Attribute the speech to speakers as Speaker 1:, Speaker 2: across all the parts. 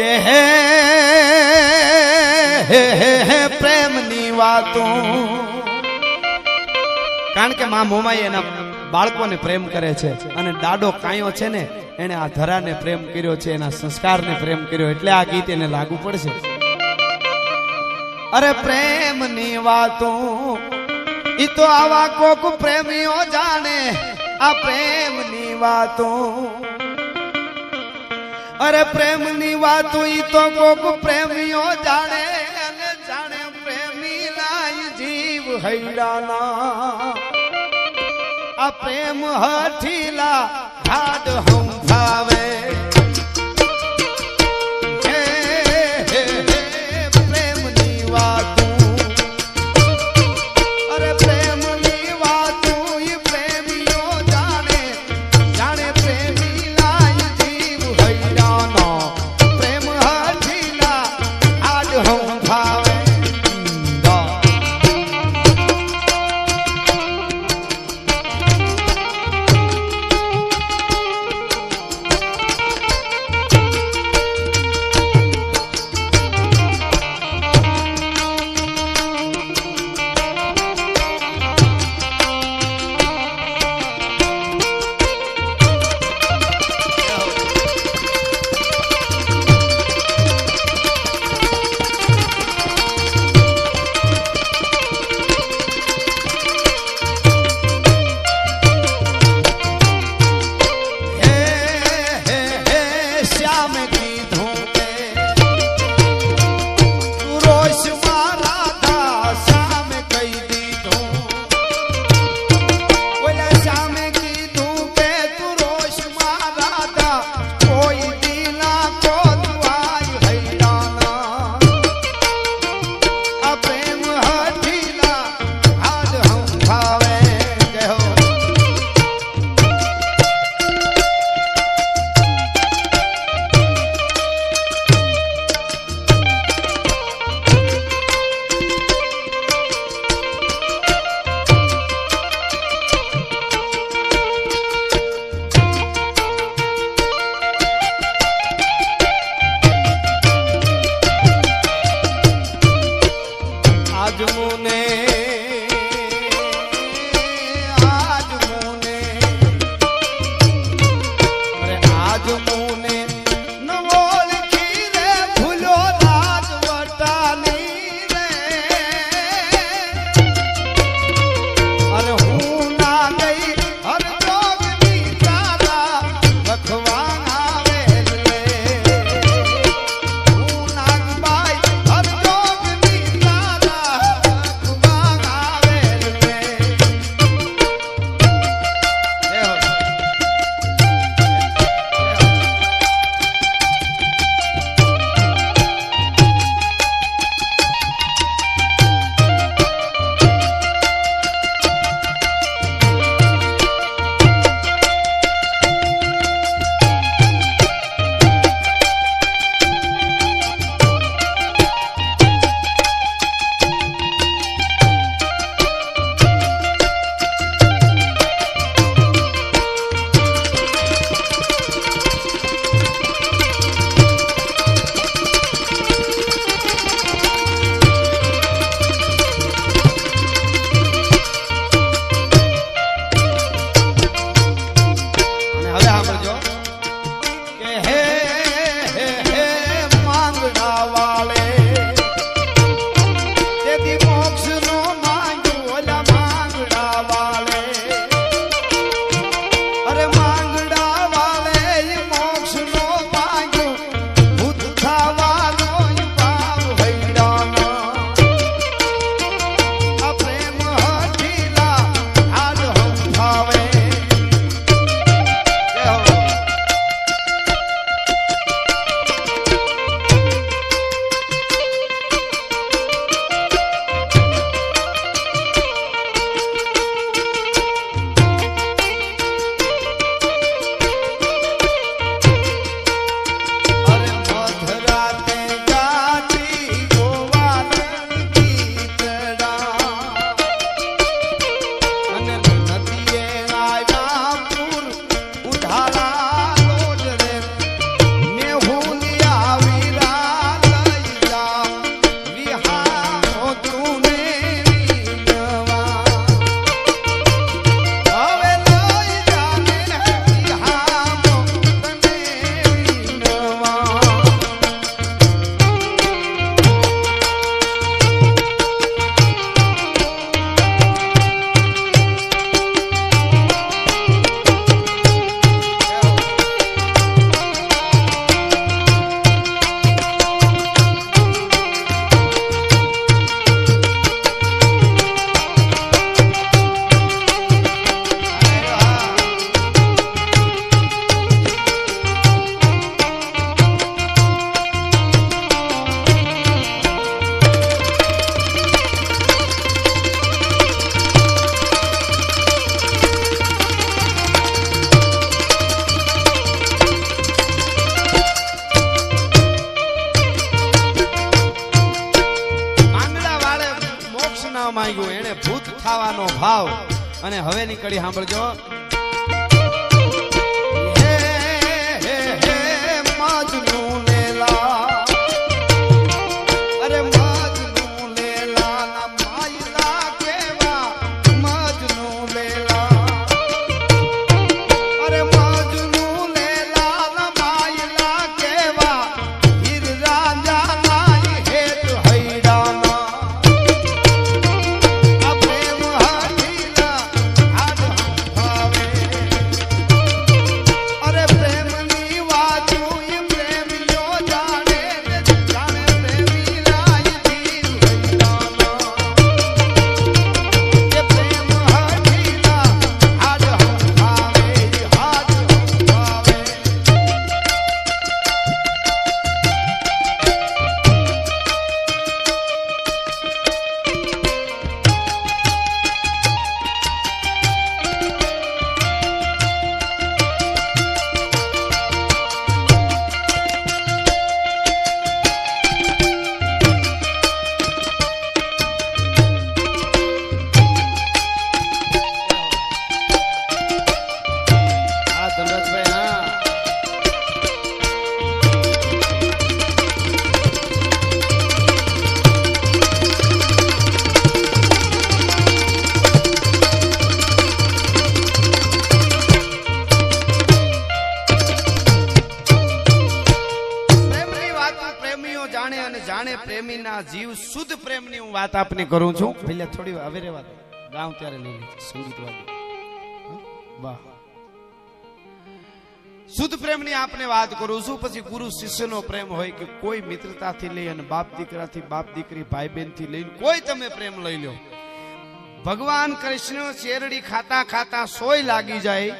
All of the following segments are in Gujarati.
Speaker 1: કે હે હે હે હે, પ્રેમની વાતો. કારણ કે મા મોમાઈ એના બાળકોને પ્રેમ કરે છે અને દાડો કાયો છે ને એને આ ધરાને પ્રેમ કર્યો છે, એના સંસ્કારને પ્રેમ કર્યો, એટલે આ ગીત એને લાગુ પડશે. અરે પ્રેમની વાતો, ઈ તો આવા કોક પ્રેમીઓ જાણે, આ પ્રેમની વાતો. અરે પ્રેમની વાત ઈ તો કોક પ્રેમીઓ જાણે અને જાણે પ્રેમી લાય જીવ હૈડાના. આ પ્રેમ હઠીલા ઘાટ હમ હે, ભાવ. અને હવેની કડી સાંભળજો. પ્રેમીના જીવ શુદ્ધ પ્રેમની હું વાત આપને કરું છું. પેલા થોડી હવે રેવા દો. ગાઉં ત્યારે લઈ લે સંગીત વાગે. વાહ. શુદ્ધ પ્રેમની આપને વાત કરું છું. પછી ગુરુ શિષ્યનો પ્રેમ હોય કે કોઈ મિત્રતાથી લઈ અને બાપ દીકરાથી બાપ દીકરી ભાઈ બહેનથી લઈને કોઈ તમે પ્રેમ લઈ લો. ભગવાન કૃષ્ણ શેરડી ખાતા ખાતા સોય લાગી જાય.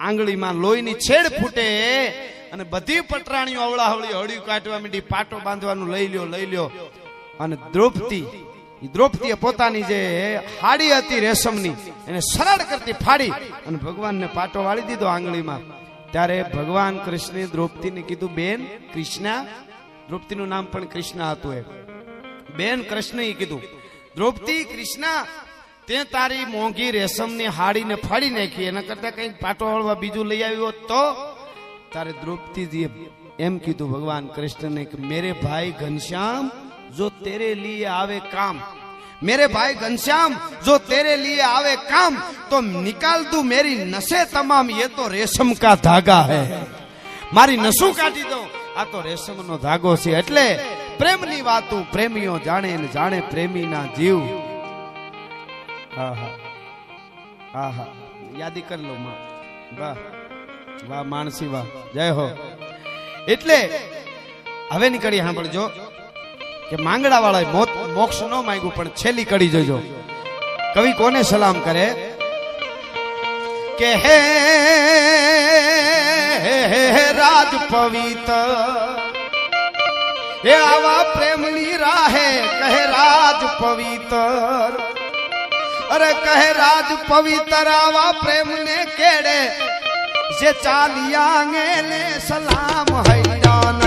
Speaker 1: આંગળીમાં લોહીની છેડ ફૂટે. અને બધી પટરાણીઓ અવળાવળી હળી કાઢવા માંડી, પાટો બાંધવાનું લઈ લ્યો લઈ લ્યો. અને દ્રૌપદી દ્રૌપદીએ પોતાની જે હાડી હતી રેશમની, એને સરળ કરતી ફાડી અને ભગવાનને પાટો વાળી દીધો આંગળીમાં. ત્યારે ભગવાન કૃષ્ણે દ્રૌપદીને કીધું, બેન, કૃષ્ણા. દ્રૌપદીનું નામ પણ કૃષ્ણ હતું એ બેન કૃષ્ણએ કીધું, દ્રૌપદી, કૃષ્ણા, તે તારી મોંઘી રેશમની હાડીને ફાડી નાખી, એના કરતા કંઈક પાટો હળવા બીજું લઈ આવ્યો તો? ત્યારે દ્રૌપદીજીએ એમ કીધું, ભગવાન કૃષ્ણને કે, મેરે ભાઈ ઘનશ્યામ, જો તેરે લીએ આવે કામ. મેરે ભાઈ ઘનશ્યામ, જો તેરે લીએ આવે કામ, તો નિકાલ તું મેરી નસે તમામ એ તો રેશમ કા ધાગા હે. મારી નસું કાઢી દો આ તો રેશમનો ધાગો છે, એટલે પ્રેમની વાતું પ્રેમીઓ જાણે ને જાણે પ્રેમીના જીવ. હા હા હા હા યાદી કરી લો, માં. વાહ. વાહ માણસી વાહ. જય હો. એટલે હવે ની સાંભળજો. કે માંગડા વાળા મોક્ષ ન માંગ્યું, પણ છેલ્લી કડી જોજો. કવિ કોને સલામ કરે? કે હે, રાજ પવિત્ર. હે, આવા પ્રેમની રાહે કહે રાજ પવિત્ર. અરે કહે રાજ પવિત્ર, આવા પ્રેમને કેડે જે ચાલિયા સલામ હૈરાના